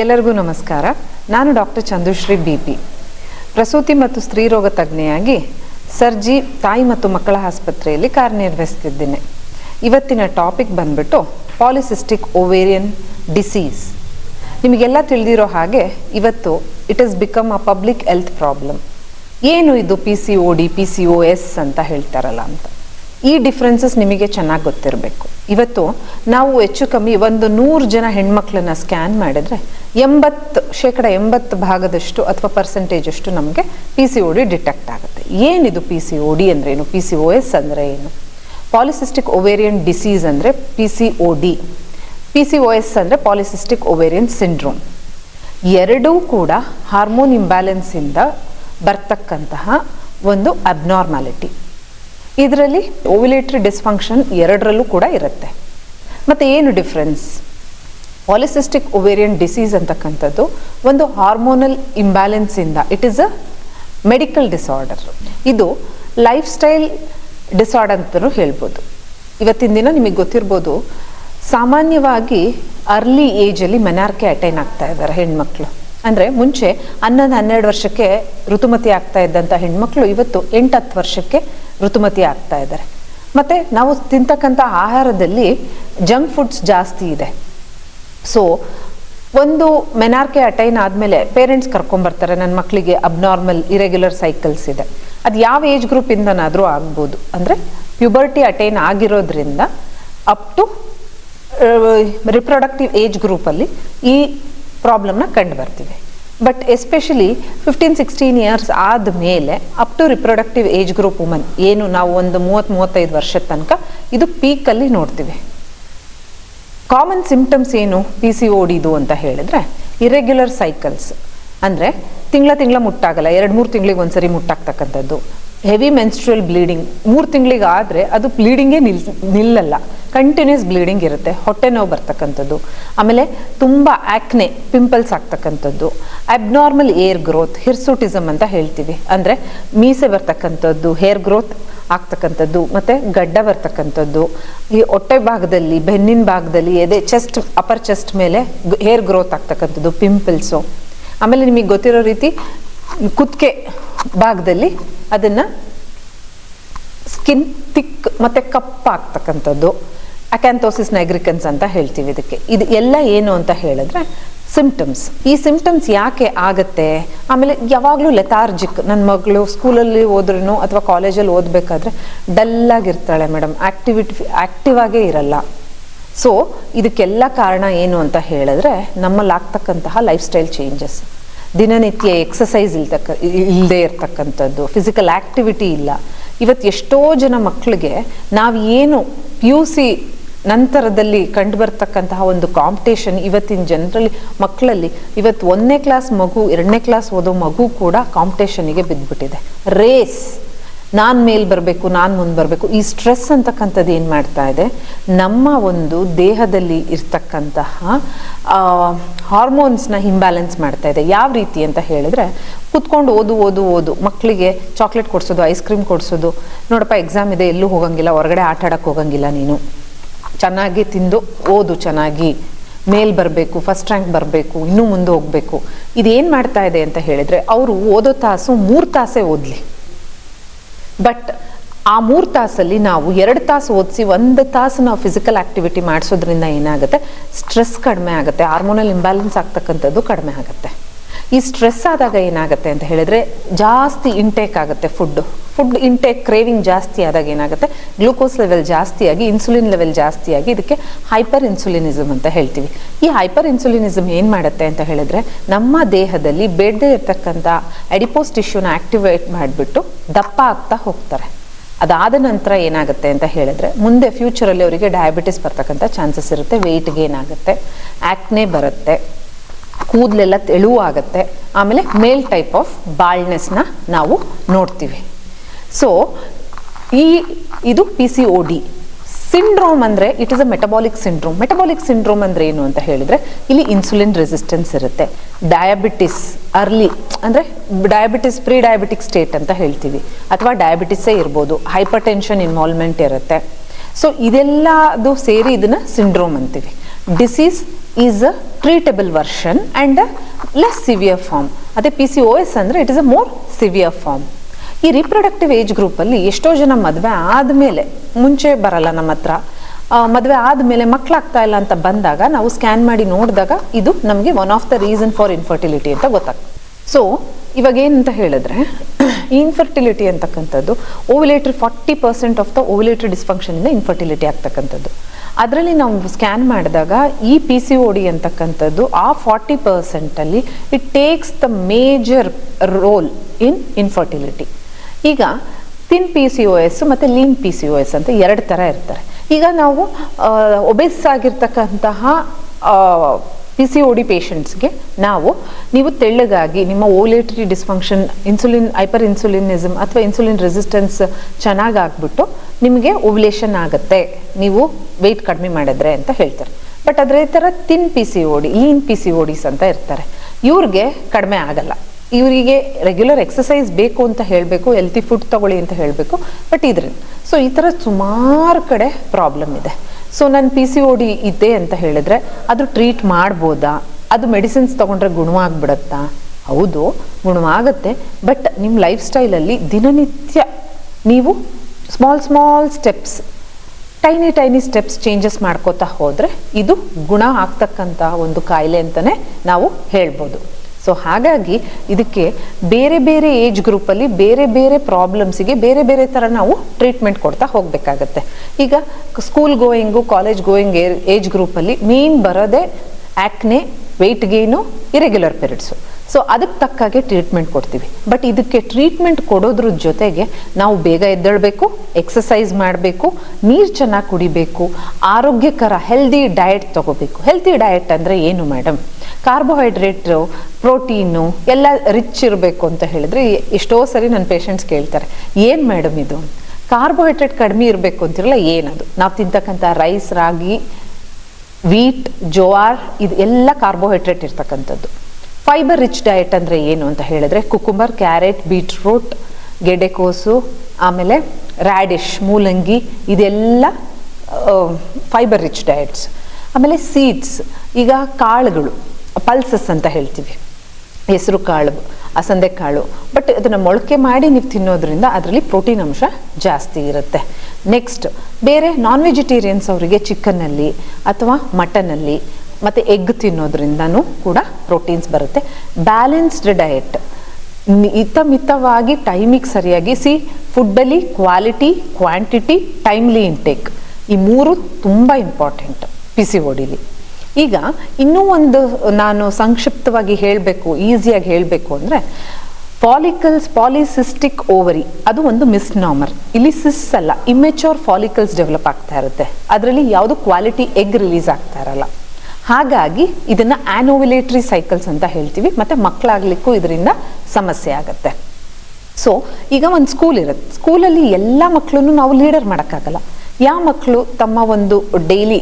ಎಲ್ಲರಿಗೂ ನಮಸ್ಕಾರ. ನಾನು ಡಾಕ್ಟರ್ ಚಂದುಶ್ರೀ ಬಿ ಪಿ ಪ್ರಸೂತಿ ಮತ್ತು ಸ್ತ್ರೀರೋಗ ತಜ್ಞೆಯಾಗಿ ಸರ್ಜಿ, ತಾಯಿ ಮತ್ತು ಮಕ್ಕಳ ಆಸ್ಪತ್ರೆಯಲ್ಲಿ ಕಾರ್ಯನಿರ್ವಹಿಸ್ತಿದ್ದೇನೆ. ಇವತ್ತಿನ ಟಾಪಿಕ್ ಬಂದ್ಬಿಟ್ಟು ಪಾಲಿಸಿಸ್ಟಿಕ್ ಓವೇರಿಯನ್ ಡಿಸೀಸ್. ನಿಮಗೆಲ್ಲ ತಿಳಿದಿರೋ ಹಾಗೆ ಇವತ್ತು it is become a public health problem ಏನು ಇದು P C O D P C O S ಅಂತ ಹೇಳ್ತಾರಲ್ಲ ಅಂತ. ಈ ಡಿಫ್ರೆನ್ಸಸ್ ನಿಮಗೆ ಚೆನ್ನಾಗಿ ಗೊತ್ತಿರಬೇಕು. ಇವತ್ತು ನಾವು ಹೆಚ್ಚು ಕಮ್ಮಿ ಒಂದು ನೂರು ಜನ ಹೆಣ್ಮಕ್ಳನ್ನ ಸ್ಕ್ಯಾನ್ ಮಾಡಿದ್ರೆ ಎಂಬತ್ತು, ಶೇಕಡ ಎಂಬತ್ತು ಭಾಗದಷ್ಟು ಅಥವಾ ಪರ್ಸೆಂಟೇಜ್ ಅಷ್ಟು ನಮಗೆ P C O D detect ಆಗುತ್ತೆ. ಏನಿದು ಪಿ ಸಿ ಒ ಡಿ ಏನು ಪಿ ಸಿ ಒ ಎಸ್ ಅಂದರೆ ಏನು ಪಾಲಿಸಿಸ್ಟಿಕ್ ಒವೇರಿಯನ್ ಡಿಸೀಸ್ ಅಂದರೆ P C O D P C O S ಅಂದರೆ ಪಾಲಿಸಿಸ್ಟಿಕ್ ಒವೇರಿಯನ್ ಸಿಂಡ್ರೋಮ್ ಎರಡೂ ಕೂಡ ಹಾರ್ಮೋನ್ ಇಂಬ್ಯಾಲೆನ್ಸಿಂದ ಬರ್ತಕ್ಕಂತಹ ಒಂದು ಅಬ್ನಾರ್ಮಾಲಿಟಿ ಇದರಲ್ಲಿ ಓವಿಲೇಟ್ರಿ ಡಿಸ್ಫಂಕ್ಷನ್ ಎರಡರಲ್ಲೂ ಕೂಡ ಇರುತ್ತೆ. ಮತ್ತು ಏನು ಡಿಫ್ರೆನ್ಸ್ ಪಾಲಿಸಿಸ್ಟಿಕ್ ಒವೇರಿಯನ್ ಡಿಸೀಸ್ ಅಂತಕ್ಕಂಥದ್ದು ಒಂದು hormonal ಇಂಬ್ಯಾಲೆನ್ಸಿಂದ it is a medical disorder ಇದು ಲೈಫ್ ಸ್ಟೈಲ್ ಡಿಸಾರ್ಡರ್ ಅಂತಲೂ ಹೇಳ್ಬೋದು. ಇವತ್ತಿನ ದಿನ ನಿಮಗೆ ಗೊತ್ತಿರ್ಬೋದು, ಸಾಮಾನ್ಯವಾಗಿ ಅರ್ಲಿ ಏಜಲ್ಲಿ ಮೆನಾರ್ಕೆ ಅಟೈನ್ ಆಗ್ತಾ ಇದ್ದಾರೆ ಹೆಣ್ಮಕ್ಳು. ಅಂದರೆ ಮುಂಚೆ ಹನ್ನೊಂದು ಹನ್ನೆರಡು ವರ್ಷಕ್ಕೆ ಋತುಮತಿ ಆಗ್ತಾ ಇದ್ದಂಥ ಹೆಣ್ಮಕ್ಳು ಇವತ್ತು ಎಂಟು ಹತ್ತು ವರ್ಷಕ್ಕೆ ಋತುಮತಿ ಆಗ್ತಾ ಇದ್ದಾರೆ. ಮತ್ತು ನಾವು ತಿಂತಕ್ಕಂಥ ಆಹಾರದಲ್ಲಿ ಜಂಕ್ ಫುಡ್ಸ್ ಜಾಸ್ತಿ ಇದೆ. ಸೊ ಒಂದು ಮೆನಾರ್ಕೆ ಅಟೈನ್ ಆದಮೇಲೆ ಪೇರೆಂಟ್ಸ್ ಕರ್ಕೊಂಬರ್ತಾರೆ ನನ್ನ ಮಕ್ಕಳಿಗೆ ಅಬ್ನಾರ್ಮಲ್ ಇರೆಗ್ಯುಲರ್ ಸೈಕಲ್ಸ್ ಇದೆ. ಅದು ಯಾವ ಏಜ್ ಗ್ರೂಪಿಂದನಾದರೂ ಆಗ್ಬೋದು. ಅಂದರೆ ಪ್ಯುಬರ್ಟಿ ಅಟೈನ್ ಆಗಿರೋದ್ರಿಂದ ಅಪ್ ಟು ರಿಪ್ರೊಡಕ್ಟಿವ್ ಏಜ್ ಗ್ರೂಪಲ್ಲಿ ಈ ಪ್ರಾಬ್ಲಮ್ನ ಕಂಡು ಬರ್ತೀವಿ but especially fifteen sixteen years ಆದ ಮೇಲೆ up to reproductive age group woman ಏನು ನಾವು ಒಂದು ಮೂವತ್ತು, ಮೂವತ್ತೈದು ವರ್ಷದ ತನಕ ಇದು ಪೀಕಲ್ಲಿ ನೋಡ್ತೀವಿ. ಕಾಮನ್ ಸಿಂಪ್ಟಮ್ಸ್ ಏನು? ಪಿ ಸಿ ಓಡಿದು ಅಂತ ಹೇಳಿದ್ರೆ ಇರೆಗ್ಯುಲರ್ ಸೈಕಲ್ಸ್ ಅಂದರೆ ತಿಂಗಳ ತಿಂಗಳ ಮುಟ್ಟಾಗಲ್ಲ, ಎರಡು, ಮೂರು ತಿಂಗಳಿಗೆ ಒಂದ್ಸರಿ ಮುಟ್ಟಾಗ್ತಕ್ಕಂಥದ್ದು. Heavy menstrual bleeding. ಮೂರು ತಿಂಗಳಿಗೆ ಆದರೆ ಅದು ಬ್ಲೀಡಿಂಗೇ ನಿಲ್, ನಿಲ್ಲಲ್ಲ. ಕಂಟಿನ್ಯೂಸ್ ಬ್ಲೀಡಿಂಗ್ ಇರುತ್ತೆ. ಹೊಟ್ಟೆ ನೋವು ಬರ್ತಕ್ಕಂಥದ್ದು. ಆಮೇಲೆ ತುಂಬ ಆ್ಯಕ್ನೆ ಪಿಂಪಲ್ಸ್ ಆಗ್ತಕ್ಕಂಥದ್ದು. ಅಬ್ನಾರ್ಮಲ್ ಏರ್ ಗ್ರೋತ್, ಹಿರ್ಸೂಟಿಸಮ್ ಅಂತ ಹೇಳ್ತೀವಿ. ಅಂದರೆ ಮೀಸೆ ಬರ್ತಕ್ಕಂಥದ್ದು, ಹೇರ್ ಗ್ರೋತ್ ಆಗ್ತಕ್ಕಂಥದ್ದು, ಮತ್ತು ಗಡ್ಡ ಬರ್ತಕ್ಕಂಥದ್ದು. ಈ ಹೊಟ್ಟೆ ಭಾಗದಲ್ಲಿ, ಬೆನ್ನಿನ ಭಾಗದಲ್ಲಿ, ಎದೆ, ಚೆಸ್ಟ್, ಅಪರ್ ಚೆಸ್ಟ್ ಮೇಲೆ ಹೇರ್ ಗ್ರೋತ್ ಆಗ್ತಕ್ಕಂಥದ್ದು, ಪಿಂಪಲ್ಸು. ಆಮೇಲೆ ನಿಮಗೆ ಗೊತ್ತಿರೋ ರೀತಿ ಕುತ್ತಿಗೆ ಭಾಗದಲ್ಲಿ ಅದನ್ನು ಸ್ಕಿನ್ ತಿಕ್ ಮತ್ತು ಕಪ್ಪಾಗ್ತಕ್ಕಂಥದ್ದು ಅಕ್ಯಾಂಥೋಸಿಸ್ ನೈಗ್ರಿಕನ್ಸ್ ಅಂತ ಹೇಳ್ತೀವಿ ಇದಕ್ಕೆ. ಇದು ಎಲ್ಲ ಏನು ಅಂತ ಹೇಳಿದ್ರೆ ಸಿಂಪ್ಟಮ್ಸ್ ಈ ಸಿಂಪ್ಟಮ್ಸ್ ಯಾಕೆ ಆಗುತ್ತೆ? ಆಮೇಲೆ ಯಾವಾಗಲೂ ಲೆಥಾರ್ಜಿಕ್ ನನ್ನ ಮಗಳು ಸ್ಕೂಲಲ್ಲಿ ಹೋದ್ರೂ ಅಥವಾ ಕಾಲೇಜಲ್ಲಿ ಓದಬೇಕಾದ್ರೆ ಡಲ್ಲಾಗಿರ್ತಾಳೆ ಮೇಡಮ್ ಆಕ್ಟಿವಿಟಿ ಆಕ್ಟಿವ್ ಆಗೇ ಇರಲ್ಲ. ಸೊ ಇದಕ್ಕೆಲ್ಲ ಕಾರಣ ಏನು ಅಂತ ಹೇಳಿದ್ರೆ ನಮ್ಮಲ್ಲಿ ಆಗ್ತಕ್ಕಂತಹ ಲೈಫ್ ಸ್ಟೈಲ್ ಚೇಂಜಸ್ ದಿನನಿತ್ಯ ಎಕ್ಸಸೈಸ್ ಇಲ್ತಕ್ಕ ಇಲ್ಲದೆ ಇರ್ತಕ್ಕಂಥದ್ದು ಫಿಸಿಕಲ್ ಆ್ಯಕ್ಟಿವಿಟಿ ಇಲ್ಲ. ಇವತ್ತು ಎಷ್ಟೋ ಜನ ಮಕ್ಕಳಿಗೆ ನಾವು ಏನು ಪಿ ಯು ಸಿ ನಂತರದಲ್ಲಿ ಕಂಡು ಬರ್ತಕ್ಕಂತಹ ಒಂದು ಕಾಂಪಿಟೇಷನ್ ಇವತ್ತಿನ ಜನರಲ್ಲಿ ಮಕ್ಕಳಲ್ಲಿ ಇವತ್ತು ಒಂದನೇ ಕ್ಲಾಸ್ ಮಗು, ಎರಡನೇ ಕ್ಲಾಸ್ ಓದೋ ಮಗು ಕೂಡ ಕಾಂಪಿಟೇಷನಿಗೆ ಬಿದ್ದುಬಿಟ್ಟಿದೆ ರೇಸ್ ನಾನು ಮೇಲ್ ಬರಬೇಕು, ನಾನು ಮುಂದೆ ಬರಬೇಕು. ಈ ಸ್ಟ್ರೆಸ್ ಅಂತಕ್ಕಂಥದ್ದು ಏನು ಮಾಡ್ತಾ ಇದೆ? ನಮ್ಮ ಒಂದು ದೇಹದಲ್ಲಿ ಇರ್ತಕ್ಕಂತಹ ಹಾರ್ಮೋನ್ಸ್ನ ಹಿಂಬ್ಯಾಲೆನ್ಸ್ ಮಾಡ್ತಾ ಇದೆ. ಯಾವ ರೀತಿ ಅಂತ ಹೇಳಿದ್ರೆ, ಕುತ್ಕೊಂಡು ಓದು ಓದು ಓದು. ಮಕ್ಕಳಿಗೆ ಚಾಕ್ಲೇಟ್ ಕೊಡಿಸೋದು ಐಸ್ ಕ್ರೀಮ್ ಕೊಡಿಸೋದು. ನೋಡಪ್ಪ ಎಕ್ಸಾಮ್ ಇದೆ, ಎಲ್ಲೂ ಹೋಗಂಗಿಲ್ಲ, ಹೊರಗಡೆ ಆಟ ಆಡಕ್ಕೆ ಹೋಗಂಗಿಲ್ಲ ನೀನು. ಚೆನ್ನಾಗಿ ತಿಂದು, ಓದು ಚೆನ್ನಾಗಿ. ಮೇಲ್ ಬರಬೇಕು ಫಸ್ಟ್ ರ್ಯಾಂಕ್ ಬರಬೇಕು, ಇನ್ನೂ ಮುಂದೆ ಹೋಗಬೇಕು. ಇದೇನು ಮಾಡ್ತಾ ಇದೆ ಅಂತ ಹೇಳಿದರೆ, ಅವರು ಓದೋ ತಾಸು ಮೂರು ತಾಸೇ ಓದಲಿ. ಬಟ್ ಆ ಮೂರು ತಾಸಲ್ಲಿ ನಾವು ಎರಡು ತಾಸು ಓದಿಸಿ ಒಂದು ತಾಸು ನಾವು ಫಿಸಿಕಲ್ ಆ್ಯಕ್ಟಿವಿಟಿ ಮಾಡಿಸೋದ್ರಿಂದ ಏನಾಗುತ್ತೆ? ಸ್ಟ್ರೆಸ್ ಕಡಿಮೆ ಆಗುತ್ತೆ. ಹಾರ್ಮೋನಲ್ ಇಂಬ್ಯಾಲೆನ್ಸ್ ಆಗ್ತಕ್ಕಂಥದ್ದು ಕಡಿಮೆ ಆಗುತ್ತೆ. ಈ ಸ್ಟ್ರೆಸ್ ಆದಾಗ ಏನಾಗುತ್ತೆ ಅಂತ ಹೇಳಿದ್ರೆ ಜಾಸ್ತಿ ಇಂಟೇಕ್ ಆಗುತ್ತೆ ಫುಡ್ಡು ಫುಡ್ ಇಂಟೇಕ್ ಕ್ರೇವಿಂಗ್ ಜಾಸ್ತಿ ಆದಾಗ ಏನಾಗುತ್ತೆ? ಗ್ಲೂಕೋಸ್ ಲೆವೆಲ್ ಜಾಸ್ತಿಯಾಗಿ ಇನ್ಸುಲಿನ್ ಲೆವೆಲ್ ಜಾಸ್ತಿಯಾಗಿ ಇದಕ್ಕೆ ಹೈಪರ್ ಇನ್ಸುಲಿನಿಸಮ್ ಅಂತ ಹೇಳ್ತೀವಿ. ಈ ಹೈಪರ್ ಇನ್ಸುಲಿನಿಸಮ್ ಏನು ಮಾಡುತ್ತೆ ಅಂತ ಹೇಳಿದ್ರೆ, ನಮ್ಮ ದೇಹದಲ್ಲಿ ಬೇಡದೇ ಇರತಕ್ಕಂಥ ಅಡಿಪೋಸ್ ಟಿಶ್ಯೂನ ಆಕ್ಟಿವೇಟ್ ಮಾಡಿಬಿಟ್ಟು ದಪ್ಪ ಆಗ್ತಾ ಹೋಗ್ತಾರೆ. ಅದಾದ ನಂತರ ಏನಾಗುತ್ತೆ ಅಂತ ಹೇಳಿದ್ರೆ, ಮುಂದೆ ಫ್ಯೂಚರಲ್ಲಿ ಅವರಿಗೆ ಡಯಾಬಿಟಿಸ್ ಬರ್ತಕ್ಕಂಥ ಚಾನ್ಸಸ್ ಇರುತ್ತೆ ವೆಯ್ಟ್ ಗೇನ್ ಆಗುತ್ತೆ ಆ್ಯಕ್ನೆ ಬರುತ್ತೆ, ಕೂದಲೆಲ್ಲ ತೆಳುವಾಗುತ್ತೆ, ಆಮೇಲೆ ಮೇಲ್ ಟೈಪ್ ಆಫ್ ಬಾಳ್ನೆಸ್ನ ನಾವು ನೋಡ್ತೀವಿ. ಸೊ ಈ, ಇದು P C O D syndrome ಅಂದರೆ it is a metabolic syndrome metabolic syndrome ಅಂದರೆ ಏನು ಅಂತ ಹೇಳಿದರೆ, ಇಲ್ಲಿ ಇನ್ಸುಲಿನ್ ರೆಸಿಸ್ಟೆನ್ಸ್ ಇರುತ್ತೆ. ಡಯಾಬಿಟಿಸ್ ಅರ್ಲಿ ಅಂದರೆ ಡಯಾಬಿಟಿಸ್ ಪ್ರೀ ಡಯಾಬಿಟಿಕ್ ಸ್ಟೇಟ್ ಅಂತ ಹೇಳ್ತೀವಿ. ಅಥವಾ ಡಯಾಬಿಟಿಸೇ ಇರ್ಬೋದು. ಹೈಪರ್ ಟೆನ್ಷನ್ ಇನ್ವಾಲ್ವ್ಮೆಂಟ್ ಇರುತ್ತೆ. ಸೊ ಇದೆಲ್ಲದು ಸೇರಿ ಇದನ್ನು ಸಿಂಡ್ರೋಮ್ ಅಂತೀವಿ. Disease is a treatable version and less severe form ಅದೇ ಪಿ ಸಿ ಓ ಎಸ್ ಅಂದರೆ it is a more severe form ಈ ರಿಪ್ರೊಡಕ್ಟಿವ್ ಏಜ್ ಗ್ರೂಪಲ್ಲಿ ಎಷ್ಟೋ ಜನ ಮದುವೆ ಆದಮೇಲೆ ಮುಂಚೆ ಬರಲ್ಲ ನಮ್ಮ ಹತ್ರ. ಮದುವೆ ಆದಮೇಲೆ ಮಕ್ಕಳಾಗ್ತಾ ಇಲ್ಲ ಅಂತ ಬಂದಾಗ ನಾವು ಸ್ಕ್ಯಾನ್ ಮಾಡಿ ನೋಡಿದಾಗ ಇದು ನಮಗೆ one of the reason for infertility ಅಂತ ಗೊತ್ತಾಗ್ತದೆ. ಸೊ ಇವಾಗ ಏನಂತ ಹೇಳಿದ್ರೆ ಇನ್ಫರ್ಟಿಲಿಟಿ ಅಂತಕ್ಕಂಥದ್ದು ovulatory forty percent of the ovulatory ಡಿಸ್ಫಂಕ್ಷನಿಂದ infertility ಆಗ್ತಕ್ಕಂಥದ್ದು. ಅದರಲ್ಲಿ ನಾವು ಸ್ಕ್ಯಾನ್ ಮಾಡಿದಾಗ ಈ ಪಿ ಸಿ ಒ ಡಿ ಅಂತಕ್ಕಂಥದ್ದು ಆ forty ಪರ್ಸೆಂಟಲ್ಲಿ it takes the major role in infertility ಈಗ thin P C O S ಮತ್ತು lean P C O S ಅಂತ ಎರಡು ಥರ ಇರ್ತಾರೆ. ಈಗ ನಾವು ಒಬೆಸ್ ಆಗಿರ್ತಕ್ಕಂತಹ ಪಿ ಸಿ ಒ ಡಿ ಪೇಷಂಟ್ಸ್ಗೆ ನಾವು, ನೀವು ತೆಳ್ಳಗಾಗಿ ನಿಮ್ಮ ಓಲೇಟ್ರಿ ಡಿಸ್ಫಂಕ್ಷನ್ ಇನ್ಸುಲಿನ್ ಹೈಪರ್ ಇನ್ಸುಲಿನಿಸಮ್ ಅಥವಾ ಇನ್ಸುಲಿನ್ ರೆಸಿಸ್ಟೆನ್ಸ್ ಚೆನ್ನಾಗಿ ಆಗ್ಬಿಟ್ಟು ನಿಮಗೆ ಓವ್ಯುಲೇಷನ್ ಆಗುತ್ತೆ. ನೀವು ವೆಯ್ಟ್ ಕಡಿಮೆ ಮಾಡಿದ್ರೆ ಅಂತ ಹೇಳ್ತಾರೆ. ಬಟ್ ಅದೇ ಥರ thin P C O D lean P C O Ds ಅಂತ ಇರ್ತಾರೆ. ಇವ್ರಿಗೆ ಕಡಿಮೆ ಆಗಲ್ಲ. ಇವರಿಗೆ ರೆಗ್ಯುಲರ್ ಎಕ್ಸಸೈಸ್ ಬೇಕು ಅಂತ ಹೇಳಬೇಕು ಹೆಲ್ತಿ ಫುಡ್ ತಗೊಳ್ಳಿ ಅಂತ ಹೇಳಬೇಕು ಬಟ್ ಇದ್ರಿಂದ ಸೊ ಈ ಥರ ಸುಮಾರು ಕಡೆ ಪ್ರಾಬ್ಲಮ್ ಇದೆ. ಸೊ ನಾನು ಪಿ ಸಿ ಒ ಡಿ ಇದೆ ಅಂತ ಹೇಳಿದ್ರೆ, ಅದು ಟ್ರೀಟ್ ಮಾಡ್ಬೋದಾ? ಅದು ಮೆಡಿಸಿನ್ಸ್ ತೊಗೊಂಡ್ರೆ ಗುಣವಾಗ್ಬಿಡತ್ತಾ? ಹೌದು, ಗುಣವಾಗುತ್ತೆ ಬಟ್ ನಿಮ್ಮ ಲೈಫ್ ಸ್ಟೈಲಲ್ಲಿ ದಿನನಿತ್ಯ ನೀವು small small steps tiny tiny steps changes ಮಾಡ್ಕೋತಾ ಹೋದರೆ ಇದು ಗುಣ ಆಗ್ತಕ್ಕಂಥ ಒಂದು ಕಾಯಿಲೆ ಅಂತಲೇ ನಾವು ಹೇಳ್ಬೋದು. ಸೊ ಹಾಗಾಗಿ ಇದಕ್ಕೆ ಬೇರೆ ಬೇರೆ ಏಜ್ ಗ್ರೂಪಲ್ಲಿ ಬೇರೆ ಬೇರೆ ಪ್ರಾಬ್ಲಮ್ಸಿಗೆ ಬೇರೆ ಬೇರೆ ಥರ ನಾವು ಟ್ರೀಟ್ಮೆಂಟ್ ಕೊಡ್ತಾ ಹೋಗಬೇಕಾಗತ್ತೆ. ಈಗ school going college going age ಗ್ರೂಪಲ್ಲಿ ಮೇನ್ ಬರೋದೇ acne weight gain irregular periods so ಅದಕ್ಕೆ ತಕ್ಕಾಗೆ ಟ್ರೀಟ್ಮೆಂಟ್ ಕೊಡ್ತೀವಿ. ಬಟ್ ಇದಕ್ಕೆ ಟ್ರೀಟ್ಮೆಂಟ್ ಕೊಡೋದ್ರ ಜೊತೆಗೆ ನಾವು ಬೇಗ ಎದ್ದೇಳಬೇಕು ಎಕ್ಸಸೈಸ್ ಮಾಡಬೇಕು, ನೀರು ಚೆನ್ನಾಗಿ ಕುಡಿಬೇಕು, ಆರೋಗ್ಯಕರ ಹೆಲ್ದಿ ಡಯಟ್ ತಗೋಬೇಕು. ಹೆಲ್ತಿ ಡಯಟ್ ಅಂದರೆ ಏನು ಮೇಡಮ್ ಕಾರ್ಬೋಹೈಡ್ರೇಟು ಪ್ರೋಟೀನು ಎಲ್ಲ ರಿಚ್ ಇರಬೇಕು ಅಂತ ಹೇಳಿದ್ರೆ ಎಷ್ಟೋ ಸರಿ ನನ್ನ ಪೇಷಂಟ್ಸ್ ಕೇಳ್ತಾರೆ, ಏನು ಮೇಡಮ್ ಇದು? ಕಾರ್ಬೋಹೈಡ್ರೇಟ್ ಕಡಿಮೆ ಇರಬೇಕು ಅಂತಿರಲ್ಲ, ಏನದು? ನಾವು ತಿಂತಕ್ಕಂಥ ರೈಸ್ ರಾಗಿ ವೀಟ್ ಜೋವಾರ್, ಇದು ಎಲ್ಲ ಕಾರ್ಬೋಹೈಡ್ರೇಟ್ ಇರ್ತಕ್ಕಂಥದ್ದು. ಫೈಬರ್ ರಿಚ್ ಡಯಟ್ ಅಂದರೆ ಏನು ಅಂತ ಹೇಳಿದ್ರೆ ಕುಕುಂಬರ್ ಕ್ಯಾರೆಟ್ ಬೀಟ್ರೂಟ್ ಗೆಡ್ಡೆಕೋಸು, ಆಮೇಲೆ ರ್ಯಾಡಿಶ್ ಮೂಲಂಗಿ, ಇದೆಲ್ಲ ಫೈಬರ್ ರಿಚ್ ಡಯಟ್ಸ್ ಆಮೇಲೆ ಸೀಡ್ಸ್ ಈಗ ಕಾಳುಗಳು ಪಲ್ಸಸ್ ಅಂತ ಹೇಳ್ತೀವಿ. ಹೆಸರು ಕಾಳು, ಅಸಂದೆ ಕಾಳು. ಬಟ್ ಅದನ್ನು ಮೊಳಕೆ ಮಾಡಿ ನೀವು ತಿನ್ನೋದ್ರಿಂದ ಅದರಲ್ಲಿ ಪ್ರೋಟೀನ್ ಅಂಶ ಜಾಸ್ತಿ ಇರುತ್ತೆ. ನೆಕ್ಸ್ಟ್ ಬೇರೆ ನಾನ್ ವೆಜಿಟೇರಿಯನ್ಸ್ ಅವರಿಗೆ ಚಿಕನ್ನಲ್ಲಿ ಅಥವಾ ಮಟನಲ್ಲಿ ಮತ್ತು ಎಗ್ ತಿನ್ನೋದ್ರಿಂದನೂ ಕೂಡ ಪ್ರೋಟೀನ್ಸ್ ಬರುತ್ತೆ. ಬ್ಯಾಲೆನ್ಸ್ಡ್ ಡಯಟ್ ಹಿತಮಿತವಾಗಿ ಟೈಮಿಗೆ ಸರಿಯಾಗಿ ಸಿ ಫುಡ್ಡಲ್ಲಿ ಕ್ವಾಲಿಟಿ ಕ್ವಾಂಟಿಟಿ ಟೈಮ್ಲಿ ಇಂಟೇಕ್ ಈ ಮೂರು ತುಂಬ ಇಂಪಾರ್ಟೆಂಟ್ ಪಿ ಸಿ ಓಡಿಲಿ ಈಗ ಇನ್ನೂ ಒಂದು ನಾನು ಸಂಕ್ಷಿಪ್ತವಾಗಿ ಹೇಳಬೇಕು, ಈಸಿಯಾಗಿ ಹೇಳಬೇಕು ಅಂದರೆ ಫಾಲಿಕಲ್ಸ್ ಪಾಲಿಸಿಸ್ಟಿಕ್ ಓವರಿ ಅದು ಒಂದು ಮಿಸ್ನಾಮರ್ ಇಲ್ಲಿ ಸಿಸ್ ಅಲ್ಲ ಇಮೆಚೋರ್ ಫಾಲಿಕಲ್ಸ್ ಡೆವಲಪ್ ಆಗ್ತಾ ಇರುತ್ತೆ. ಅದರಲ್ಲಿ ಯಾವುದು ಕ್ವಾಲಿಟಿ ಎಗ್ ರಿಲೀಸ್ ಆಗ್ತಾ ಇರಲ್ಲ. ಹಾಗಾಗಿ ಇದನ್ನು ಆನೋವಿಲೇಟ್ರಿ ಸೈಕಲ್ಸ್ ಅಂತ ಹೇಳ್ತೀವಿ, ಮತ್ತು ಮಕ್ಕಳಾಗಲಿಕ್ಕೂ ಇದರಿಂದ ಸಮಸ್ಯೆ ಆಗುತ್ತೆ. ಸೊ ಈಗ ಒಂದು ಸ್ಕೂಲ್ ಇರುತ್ತೆ. ಸ್ಕೂಲಲ್ಲಿ ಎಲ್ಲ ಮಕ್ಕಳನ್ನು ನಾವು ಲೀಡರ್ ಮಾಡೋಕ್ಕಾಗಲ್ಲ. ಯಾವ ಮಕ್ಕಳು ತಮ್ಮ ಒಂದು ಡೈಲಿ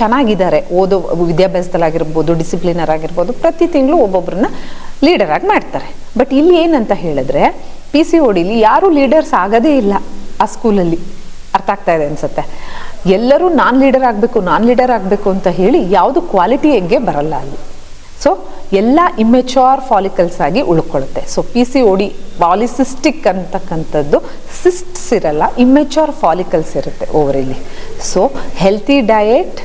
ಚೆನ್ನಾಗಿದ್ದಾರೆ, ಓದೋ ವಿದ್ಯಾಭ್ಯಾಸದಲ್ಲಾಗಿರ್ಬೋದು ಡಿಸಿಪ್ಲಿನರ್ ಆಗಿರ್ಬೋದು, ಪ್ರತಿ ತಿಂಗಳು ಒಬ್ಬೊಬ್ಬರನ್ನ ಲೀಡರ್ ಆಗಿ ಮಾಡ್ತಾರೆ. ಬಟ್ ಇಲ್ಲಿ ಏನಂತ ಹೇಳಿದ್ರೆ ಪಿ ಸಿ ಓಡಿಲಿ ಯಾರು ಲೀಡರ್ಸ್ ಆಗೋದೇ ಇಲ್ಲ ಆ ಸ್ಕೂಲಲ್ಲಿ ಅರ್ಥ ಆಗ್ತಾ ಇದೆ ಅನ್ಸುತ್ತೆ. ಎಲ್ಲರೂ ನಾನ್ ಲೀಡರ್ ಆಗಬೇಕು, ನಾನ್ ಲೀಡರ್ ಆಗಬೇಕು ಅಂತ ಹೇಳಿ ಯಾವುದು ಕ್ವಾಲಿಟಿ ಹೆಂಗೆ ಬರಲ್ಲ ಅಲ್ಲಿ. ಸೊ ಎಲ್ಲ ಇಮ್ಮೆಚೋರ್ ಫಾಲಿಕಲ್ಸ್ ಆಗಿ ಉಳ್ಕೊಳ್ಳುತ್ತೆ. So P C O D polycystic ಅಂತಕ್ಕಂಥದ್ದು ಸಿಸ್ಟ್ಸ್ ಇರಲ್ಲ ಇಮ್ಮೆಚೋರ್ ಫಾಲಿಕಲ್ಸ್ ಇರುತ್ತೆ ಓವರಲ್ಲಿ ಸೊ ಹೆಲ್ತಿ ಡಯೆಟ್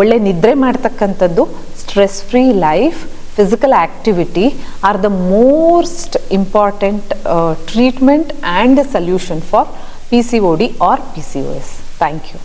ಒಳ್ಳೆ ನಿದ್ರೆ ಮಾಡ್ತಕ್ಕಂಥದ್ದು stress free life physical activity are the most important treatment and solution for P C O D or P C O S thank you